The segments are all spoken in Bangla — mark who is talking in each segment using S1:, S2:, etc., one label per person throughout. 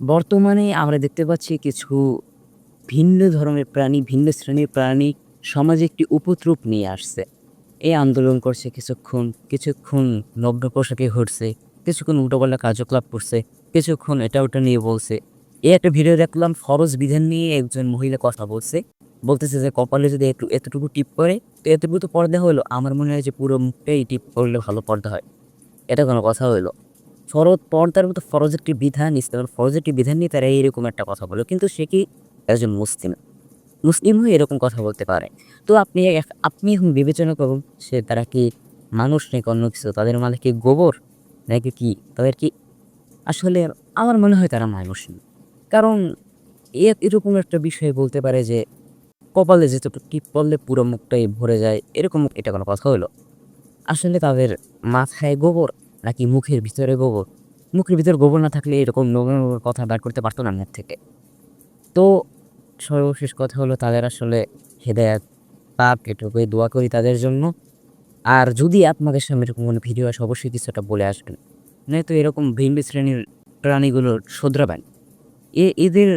S1: বর্তমানে আমরা দেখতে পাচ্ছি কিছু ভিন্ন ধরনের প্রাণী, ভিন্ন শ্রেণির প্রাণী সমাজে একটি উপদ্রব নিয়ে আসছে। এই আন্দোলন করছে কিছুক্ষণ কিছুক্ষণ নগ্ন পোশাকে ঘুরছে, কিছুক্ষণ উল্টোপাল্টা কার্যকলাপ করছে, কিছুক্ষণ এটা ওটা নিয়ে বলছে। এই একটা ভিডিও দেখলাম, ফরজ বিধান নিয়ে একজন মহিলা কথা বলছে। বলতেছে যে কপালে যদি একটু এতটুকু টিপ করে তো এতটুকু তো পর্দা হলো। আমার মনে হয় যে পুরো মুখটাই টিপ করলে ভালো পর্দা হয়। এটা কোনো কথা হইল ফরজ পর্দার মতো ফরজ একটি বিধান, ইসলামের ফরজ একটি বিধান নিয়ে তারা এইরকম একটা কথা বলে। কিন্তু সে কি? একজন মুসলিম। মুসলিম হয়ে এরকম কথা বলতে পারে। তো আপনি আপনি এখন বিবেচনা করুন, সে তারা কি মানুষ নাকি অন্য কিছু? তাদের মানে কি গোবর? নাকি কি? তাদের কি আসলে আমার মনে হয় তারা মানুষ। কারণ এরকম একটা বিষয় বলতে পারে যে, কপালে যেতটুকু টিপ পড়লে পুরো মুখটাই ভরে যায়, এরকম এটা কোনো কথা হলো? আসলে তাদের মাথায় গোবর নাকি মুখের ভিতরে গোবর? মুখের ভিতরে গোবর না থাকলে এরকম নোংরা কথা বার করতে পারতো না মুখ থেকে। তো সর্বশেষ কথা হলো, তাদের আসলে হেদায়াত পাপ এটুকুই দোয়া করি তাদের জন্য। আর যদি আপনাদের সামনে এরকম কোনো ভিডিও আসে, অবশ্যই কিছুটা বলে আসবেন। নয়তো এরকম ভিন্ন শ্রেণির প্রাণীগুলোর শোধরাবেন। এ, এদের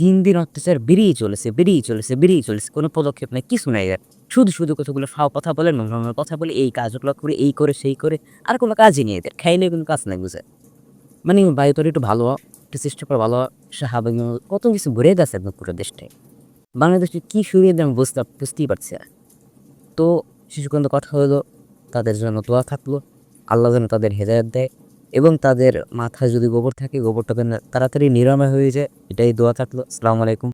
S1: দিন দিন অত্যাচার বেরিয়ে চলেছে বেরিয়ে চলেছে বেরিয়ে চলেছে। কোনো পদক্ষেপ নেই কিছু নাই এর শুধু শুধু কতগুলো ফাও কথা বলে নোংরা কথা বলে এই কাজগুলো করে এই করে সেই করে আর কোনো কাজই নেই এদের। খাইলে কোনো কাজ নাই বুঝে মানে বায়ু তোর একটু ভালো একটু চেষ্টা করে ভালো হ, সাহাবাগ কত কিছু ঘুরে গেছে একদম পুরো দেশটায় বাংলাদেশে কী শুরুয়ে আমি বুঝতে বুঝতেই পারছি না। তো শিশুকান্ত কথা হলো তাদের জন্য দোয়া থাকল আল্লাহ যেন তাদের হেদায়ত দেয়। এবং তাদের মাথায় যদি গোবর থাকে গোবরটা তাড়াতাড়ি নিরাময় হয়ে যায়। এটাই দোয়া থাকল। আসসালামু আলাইকুম।